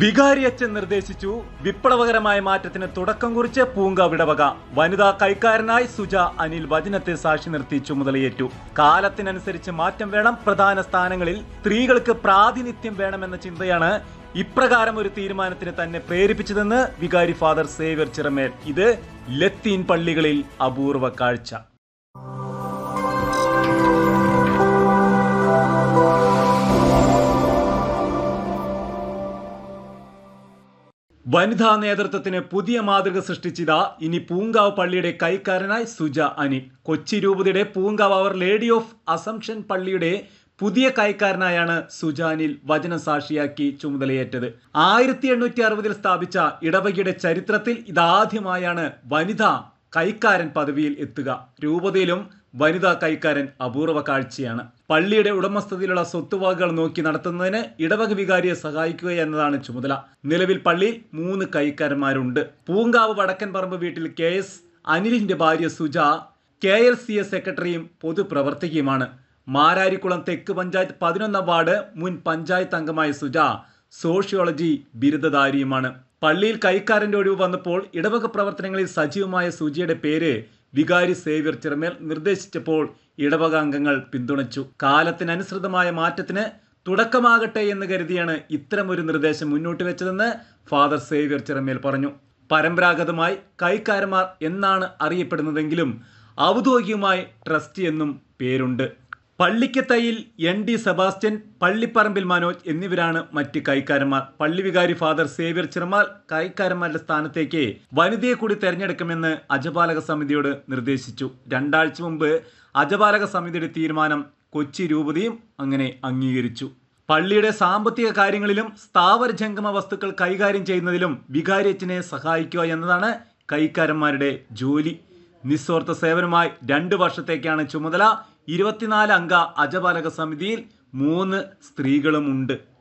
വികാരിയച്ഛൻ നിർദ്ദേശിച്ചു വിപ്ലവകരമായ മാറ്റത്തിന് തുടക്കം കുറിച്ച് പൂങ്ക വിടവക. വനിതാ കൈക്കാരനായി സുജ അനിൽ വചനത്തെ സാക്ഷി നിർത്തി ചുമതലയേറ്റു. കാലത്തിനനുസരിച്ച് മാറ്റം വേണം. പ്രധാന സ്ഥാനങ്ങളിൽ സ്ത്രീകൾക്ക് പ്രാതിനിധ്യം വേണമെന്ന ചിന്തയാണ് ഇപ്രകാരം ഒരു തീരുമാനത്തിന് തന്നെ പ്രേരിപ്പിച്ചതെന്ന് വികാരി ഫാദർ സേവ്യർ ചിറമേൽ. ഇത് ലത്തീൻ പള്ളികളിൽ അപൂർവ കാഴ്ച. വനിതാ നേതൃത്വത്തിന് പുതിയ മാതൃക സൃഷ്ടിച്ചിതാ ഇനി പൂങ്കാവ് പള്ളിയുടെ കൈക്കാരനായി സുജ അനിൽ. കൊച്ചി രൂപതയുടെ Poonkavu our lady of assumption പള്ളിയുടെ പുതിയ കൈക്കാരനായാണ് സുജാനിൽ വചനസാക്ഷിയാക്കി ചുമതലയേറ്റത്. ആയിരത്തി എണ്ണൂറ്റി അറുപതിൽ സ്ഥാപിച്ച ഇടവകയുടെ ചരിത്രത്തിൽ ഇതാദ്യമായാണ് വനിത കൈക്കാരൻ പദവിയിൽ എത്തുക. രൂപതയിലും വനിതാ കൈക്കാരൻ അപൂർവ കാഴ്ചയാണ്. പള്ളിയുടെ ഉടമസ്ഥതയിലുള്ള സ്വത്തുവകകൾ നോക്കി നടത്തുന്നതിന് ഇടവക വികാരിയെ സഹായിക്കുക എന്നതാണ് ചുമതല. നിലവിൽ പള്ളിയിൽ മൂന്ന് കൈക്കാരന്മാരുണ്ട്. പൂങ്കാവ് വടക്കൻ പറമ്പ് വീട്ടിൽ കെ എസ് അനിലിന്റെ ഭാര്യ Suja K L C S സെക്രട്ടറിയും പൊതുപ്രവർത്തകയുമാണ്. മാരാരിക്കുളം തെക്ക് പഞ്ചായത്ത് പതിനൊന്നാം വാർഡ് മുൻ പഞ്ചായത്ത് അംഗമായ സുജ സോഷ്യോളജി ബിരുദധാരിയുമാണ്. പള്ളിയിൽ കൈക്കാരന്റെ ഒഴിവ് വന്നപ്പോൾ ഇടവക പ്രവർത്തനങ്ങളിൽ സജീവമായ സുജിയുടെ പേര് വികാരി സേവ്യർ ചിറമേൽ നിർദ്ദേശിച്ചപ്പോൾ ഇടവക അംഗങ്ങൾ പിന്തുണച്ചു. കാലത്തിനനുസൃതമായ മാറ്റത്തിന് തുടക്കമാകട്ടെ എന്ന് കരുതിയാണ് ഇത്തരമൊരു നിർദ്ദേശം മുന്നോട്ട് വെച്ചതെന്ന് ഫാദർ സേവ്യർ ചിറമേൽ പറഞ്ഞു. പരമ്പരാഗതമായി കൈക്കാരന്മാർ എന്നാണ് അറിയപ്പെടുന്നതെങ്കിലും ഔദ്യോഗികമായി ട്രസ്റ്റി എന്നും പേരുണ്ട്. പള്ളിക്കത്തയിൽ എൻ ഡി സെബാസ്റ്റ്യൻ പള്ളിപ്പറമ്പിൽ മനോജ് എന്നിവരാണ് മറ്റ് കൈക്കാരന്മാർ. പള്ളി വികാരി ഫാദർ സേവ്യർ ചിറമാൽ കൈക്കാരന്മാരുടെ സ്ഥാനത്തേക്ക് വനിതയെ കൂടി തെരഞ്ഞെടുക്കുമെന്ന് അജപാലക സമിതിയോട് നിർദ്ദേശിച്ചു. രണ്ടാഴ്ച മുമ്പ് അജപാലക സമിതിയുടെ തീരുമാനം കൊച്ചി രൂപതയും അങ്ങനെ അംഗീകരിച്ചു. പള്ളിയുടെ സാമ്പത്തിക കാര്യങ്ങളിലും സ്ഥാവര ജംഗമ വസ്തുക്കൾ കൈകാര്യം ചെയ്യുന്നതിലും വികാരിയച്ചനെ സഹായിക്കുക എന്നതാണ് കൈക്കാരന്മാരുടെ ജോലി. നിസ്വാർത്ഥ സേവനമായി രണ്ട് വർഷത്തേക്കാണ് ചുമതല. ഇരുപത്തിനാല് അംഗ അജപാലക സമിതിയിൽ മൂന്ന് സ്ത്രീകളുമുണ്ട്.